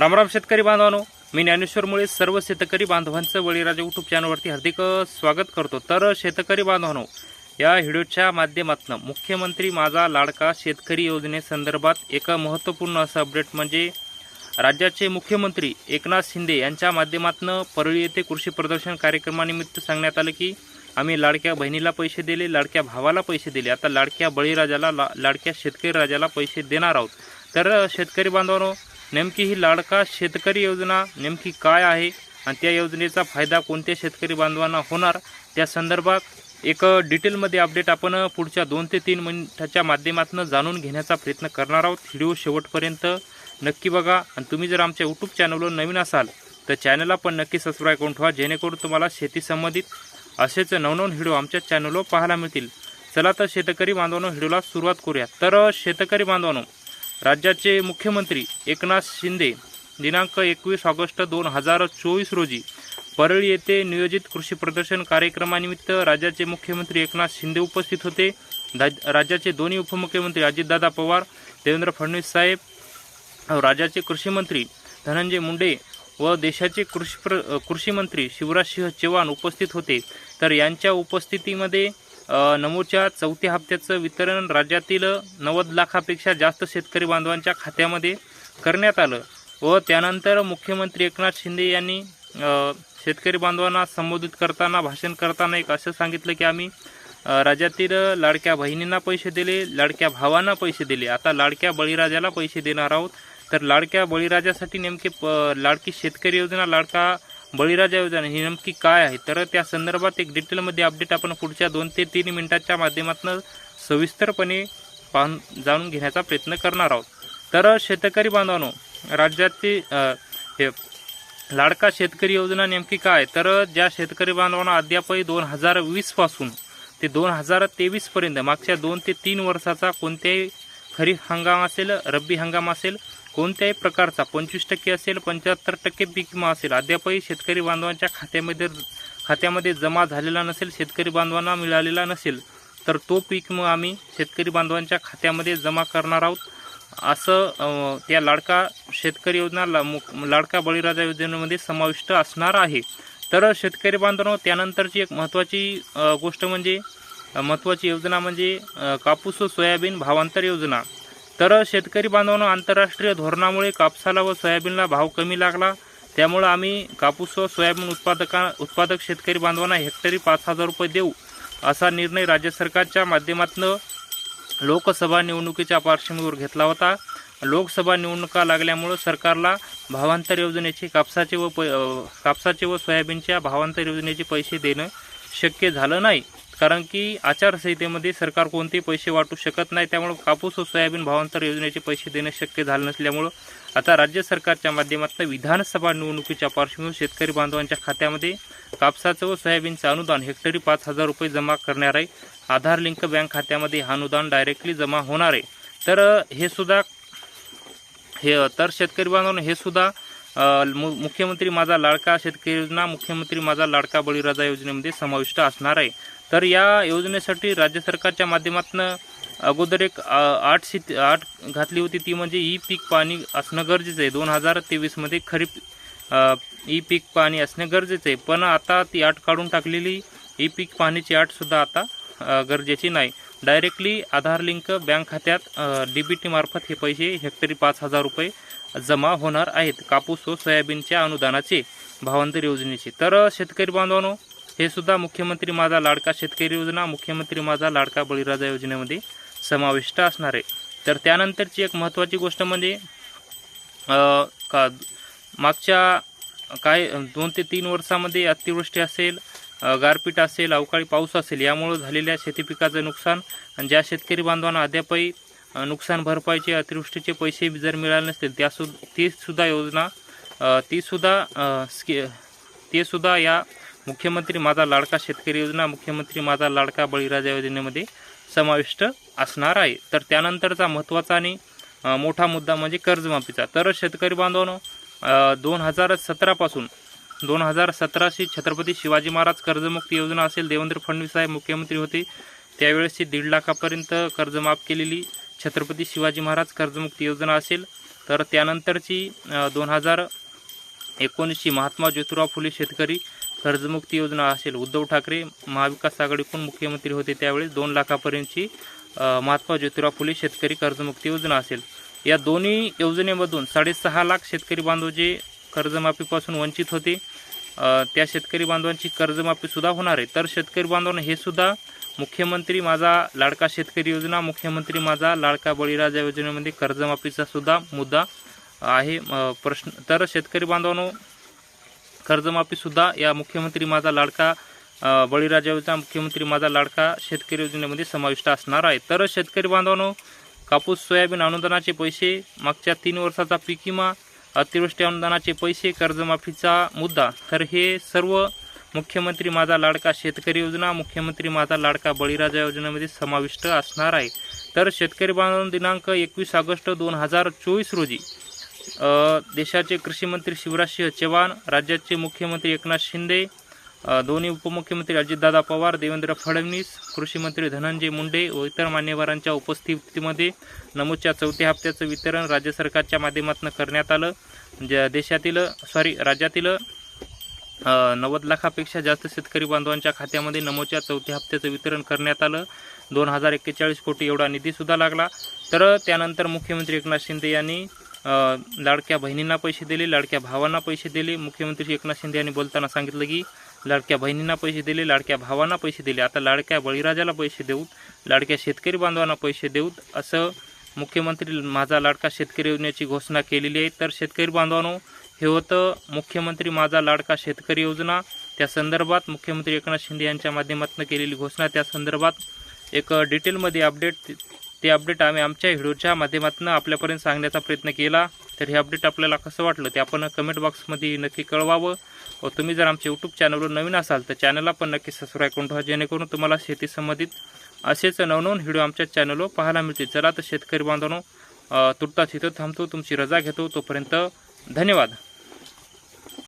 रामराम शेतकरी बांधवांनो मी ज्ञानेश्वरमुळे सर्व शेतकरी बांधवांचं बळीराजा यूट्यूब चॅनलवरती हार्दिक स्वागत करतो. तर शेतकरी बांधवांनो या व्हिडिओच्या माध्यमातून मुख्यमंत्री माझा लाडका शेतकरी योजनेसंदर्भात एक महत्त्वपूर्ण असं अपडेट म्हणजे राज्याचे मुख्यमंत्री एकनाथ शिंदे यांच्या माध्यमातून परळी येथे कृषी प्रदर्शन कार्यक्रमानिमित्त सांगण्यात आलं की आम्ही लाडक्या बहिणीला पैसे दिले लाडक्या भावाला पैसे दिले. आता लाडक्या बळीराजाला ला लाडक्या शेतकरी राजाला पैसे देणार आहोत. तर शेतकरी बांधवांनो नेमकी ही लाडका शेतकरी योजना नेमकी काय आहे आणि त्या योजनेचा फायदा कोणत्या शेतकरी बांधवांना होणार? त्या संदर्भात एक डिटेलमध्ये अपडेट आपण पुढच्या दोन ते तीन मिनिटाच्या माध्यमातून जाणून घेण्याचा प्रयत्न करणार आहोत. व्हिडिओ शेवटपर्यंत नक्की बघा आणि तुम्ही जर आमच्या यूट्यूब चॅनलवर नवीन असाल तर चॅनलला पण नक्की सबस्क्राईब करून ठेवा जेणेकरून तुम्हाला शेती संबंधित असेच नवनवन व्हिडिओ आमच्या चॅनलवर पाहायला मिळतील. चला तर शेतकरी बांधवांनो व्हिडिओला सुरुवात करूया. तर शेतकरी बांधवांनो राज्याचे मुख्यमंत्री एकनाथ शिंदे दिनांक एकवीस ऑगस्ट दोन हजार चोवीस रोजी परळी येथे नियोजित कृषी प्रदर्शन कार्यक्रमानिमित्त राज्याचे मुख्यमंत्री एकनाथ शिंदे उपस्थित होते. दा- राज्याचे दोन्ही उपमुख्यमंत्री अजितदादा पवार देवेंद्र फडणवीस साहेब राज्याचे कृषी मंत्री धनंजय मुंडे व देशाचे कृषी प्र कृषी मंत्री शिवराजसिंह चौहान उपस्थित होते. तर यांच्या उपस्थितीमध्ये नमूच्या चौथ्या हप्त्याचं वितरण राज्यातील नव्वद लाखापेक्षा जास्त शेतकरी बांधवांच्या खात्यामध्ये करण्यात आलं व त्यानंतर मुख्यमंत्री एकनाथ शिंदे यांनी शेतकरी बांधवांना संबोधित करताना भाषण करताना एक असं सांगितलं की आम्ही राज्यातील लाडक्या बहिणींना पैसे दिले लाडक्या भावांना पैसे दिले. आता लाडक्या बळीराजाला पैसे देणार आहोत. तर लाडक्या बळीराजासाठी नेमके प लाडकी शेतकरी योजना लाडका बळीराजा योजना ही नेमकी काय आहे? तर त्या संदर्भात एक डिटेलमध्ये अपडेट आपण पुढच्या दोन ते तीन मिनिटाच्या माध्यमातून सविस्तरपणे पाहून जाणून घेण्याचा प्रयत्न करणार आहोत. तर शेतकरी बांधवांनो राज्याचे हे लाडका शेतकरी योजना नेमकी काय? तर ज्या शेतकरी बांधवांना अद्यापही दोन हजार वीसपासून ते दोन हजार तेवीसपर्यंत मागच्या दोन ते तीन वर्षाचा कोणत्याही खरीप हंगाम असेल रब्बी हंगाम असेल कोणत्याही प्रकारचा पंचवीस टक्के असेल पंच्याहत्तर टक्के पीक विमा असेल अद्यापही शेतकरी बांधवांच्या खात्यामध्ये खात्यामध्ये जमा झालेला नसेल शेतकरी बांधवांना मिळालेला नसेल तर तो पीक मग आम्ही शेतकरी बांधवांच्या खात्यामध्ये जमा करणार आहोत. असं त्या लाडका शेतकरी योजना ला- लाडका बळीराजा योजनेमध्ये समाविष्ट असणार आहे. तर शेतकरी बांधवांनो त्यानंतरची एक महत्त्वाची गोष्ट म्हणजे महत्त्वाची योजना म्हणजे कापूस व सोयाबीन भावांतर योजना. तर शेतकरी बांधवांना आंतरराष्ट्रीय धोरणामुळे कापसाला व सोयाबीनला भाव कमी लागला. त्यामुळं आम्ही कापूस व सोयाबीन उत्पादका उत्पादक शेतकरी बांधवांना हेक्टरी पाच हजार रुपये देऊ असा निर्णय राज्य सरकारच्या माध्यमातून लोकसभा निवडणुकीच्या पार्श्वभूमीवर घेतला होता. लोकसभा निवडणुका लागल्यामुळं सरकारला भावांतर योजनेचे कापसाचे व प कापसाचे व सोयाबीनच्या भावांतर योजनेचे पैसे देणं शक्य झालं नाही. कारण की आचारसंहितेमध्ये सरकार कोणतेही पैसे वाटू शकत नाही. त्यामुळं कापूस व सोयाबीन भावांतर योजनेचे पैसे देणं शक्य झालं नसल्यामुळं आता राज्य सरकारच्या माध्यमातून विधानसभा निवडणुकीच्या पार्श्वभूमीवर शेतकरी बांधवांच्या खात्यामध्ये कापसाचं व सोयाबीनचं अनुदान हेक्टरी पाच हजार रुपये जमा करणार आहे. आधार लिंक बँक खात्यामध्ये हा अनुदान डायरेक्टली जमा होणार आहे. तर हे सुद्धा हे तर शेतकरी बांधवांना हे सुद्धा मुख्यमंत्री माझा लाडका शेतकरी योजना मुख्यमंत्री माझा लाडका बळीराजा योजनेमध्ये समाविष्ट असणार आहे. तर या योजनेसाठी राज्य सरकारच्या माध्यमातून अगोदर एक आठ शीत आठ घातली होती. ती म्हणजे ई पीक पाणी असणं गरजेचं आहे. दोन हजार तेवीसमध्ये खरीप ई पीक पाणी असणे गरजेचं आहे. पण आता ती आठ काढून टाकलेली ई पीक पाणीची आठसुद्धा आता गरजेची नाही. डायरेक्टली आधार लिंक बँक खात्यात डी बी टीमार्फत हे पैसे हेक्टरी पाच हजार रुपये जमा होणार आहेत. कापूस व सोयाबीनच्या अनुदानाचे भावांतर योजनेचे. तर शेतकरी बांधवांनो हे सुद्धा मुख्यमंत्री माझा लाडका शेतकरी योजना मुख्यमंत्री माझा लाडका बळीराजा योजनेमध्ये समाविष्ट असणार आहे. तर त्यानंतरची एक महत्त्वाची गोष्ट म्हणजे का मागच्या काय दोन ते तीन वर्षामध्ये अतिवृष्टी असेल गारपीट असेल अवकाळी पाऊस असेल यामुळे झालेल्या शेती पिकाचं नुकसान आणि ज्या शेतकरी बांधवांना अद्यापही नुकसान भरपाईचे अतिवृष्टीचे पैसे जर मिळाले नसतील त्या सु तीसुद्धा योजना तीसुद्धा स्की ते सुद्धा या मुख्यमंत्री माझा लाडका शेतकरी योजना मुख्यमंत्री माझा लाडका बळीराजा योजनेमध्ये समाविष्ट असणार आहे. तर त्यानंतरचा महत्त्वाचा आणि मोठा मुद्दा म्हणजे कर्जमाफीचा. तर शेतकरी बांधवांनो दोन हजार सतरापासून दोन हजार सतराशी छत्रपती शिवाजी महाराज कर्जमुक्ती योजना असेल देवेंद्र फडणवीस साहेब मुख्यमंत्री होते त्यावेळेसची दीड लाखापर्यंत कर्जमाफ केलेली छत्रपती शिवाजी महाराज कर्जमुक्ती योजना असेल तर त्यानंतरची दोन हजार एकोणीसची महात्मा ज्योतिराव फुले शेतकरी कर्जमुक्ती योजना असेल. उद्धव ठाकरे महाविकास आघाडीकडून मुख्यमंत्री होते त्यावेळेस दोन लाखापर्यंतची महात्मा ज्योतिराव फुले शेतकरी कर्जमुक्ती योजना असेल. या दोन्ही योजनेमधून साडेसहा लाख शेतकरी बांधव जे कर्जमाफीपासून वंचित होते त्या शेतकरी बांधवांची कर्जमाफीसुद्धा होणार आहे. तर शेतकरी बांधवांना हे सुद्धा मुख्यमंत्री माझा लाडका शेतकरी योजना मुख्यमंत्री माझा लाडका बळीराजा योजनेमध्ये कर्जमाफीचा सुद्धा मुद्दा आहे. प्रश्न तर शेतकरी बांधवांनो कर्जमाफीसुद्धा या मुख्यमंत्री माझा लाडका बळीराजा योजना मुख्यमंत्री माझा लाडका शेतकरी योजनेमध्ये समाविष्ट असणार आहे. तर शेतकरी बांधवांनो कापूस सोयाबीन अनुदानाचे पैसे मागच्या तीन वर्षाचा पीक विमा अतिवृष्टी अनुदानाचे पैसे कर्जमाफीचा मुद्दा. तर हे सर्व मुख्यमंत्री माझा लाडका शेतकरी योजना मुख्यमंत्री माझा लाडका बळीराजा योजनेमध्ये समाविष्ट असणार आहे. तर शेतकरी बांधव दिनांक एकवीस ऑगस्ट दोन हजार चोवीस रोजी देशाचे कृषीमंत्री शिवराजसिंह शिवराज सिंह चव्हाण राज्याचे मुख्यमंत्री एकनाथ शिंदे दोन्ही उपमुख्यमंत्री अजितदादा पवार देवेंद्र फडणवीस कृषीमंत्री धनंजय मुंडे व इतर मान्यवरांच्या उपस्थितीमध्ये नमूदच्या चौथ्या हप्त्याचं वितरण राज्य सरकारच्या माध्यमातून करण्यात आलं. ज्या देशातील सॉरी राज्यातील नव्वद लाखापेक्षा जास्त शेतकरी बांधवांच्या खात्यामध्ये नमोच्या चौथ्या हप्त्याचं वितरण करण्यात आलं. दोन हजार एक्केचाळीस कोटी एवढा निधीसुद्धा लागला. तर त्यानंतर मुख्यमंत्री एकनाथ शिंदे यांनी लाडक्या बहिणींना पैसे दिले लाडक्या भावांना पैसे दिले. मुख्यमंत्री एकनाथ शिंदे यांनी बोलताना सांगितलं की लाडक्या बहिणींना पैसे दिले लाडक्या भावांना पैसे दिले. आता लाडक्या बळीराजाला पैसे देऊत लाडक्या शेतकरी बांधवांना पैसे देऊत असं मुख्यमंत्री माझा लाडका शेतकरी योजनेची घोषणा केलेली आहे. तर शेतकरी बांधवांनो हे होतं मुख्यमंत्री माझा लाडका शेतकरी योजना. त्या संदर्भात मुख्यमंत्री एकनाथ शिंदे यांच्या माध्यमातून केलेली घोषणा. त्या संदर्भात एक डिटेलमध्ये अपडेट ते अपडेट आम्ही आमच्या व्हिडिओच्या माध्यमातून आपल्यापर्यंत सांगण्याचा प्रयत्न केला. तर हे अपडेट आपल्याला कसं वाटलं ते आपण कमेंट बॉक्समध्ये नक्की कळवावं. व तुम्ही जर आमच्या यूट्यूब चॅनलवर नवीन असाल तर चॅनलला पण नक्की सबस्क्राईब करून ठेवा जेणेकरून तुम्हाला शेती संबंधित असेच नवनवीन व्हिडिओ आमच्या चॅनलवर पाहायला मिळतील. चला तर शेतकरी बांधवांनो तुटता तिथं इथं थांबतो तुमची रजा घेतो. तोपर्यंत धन्यवाद.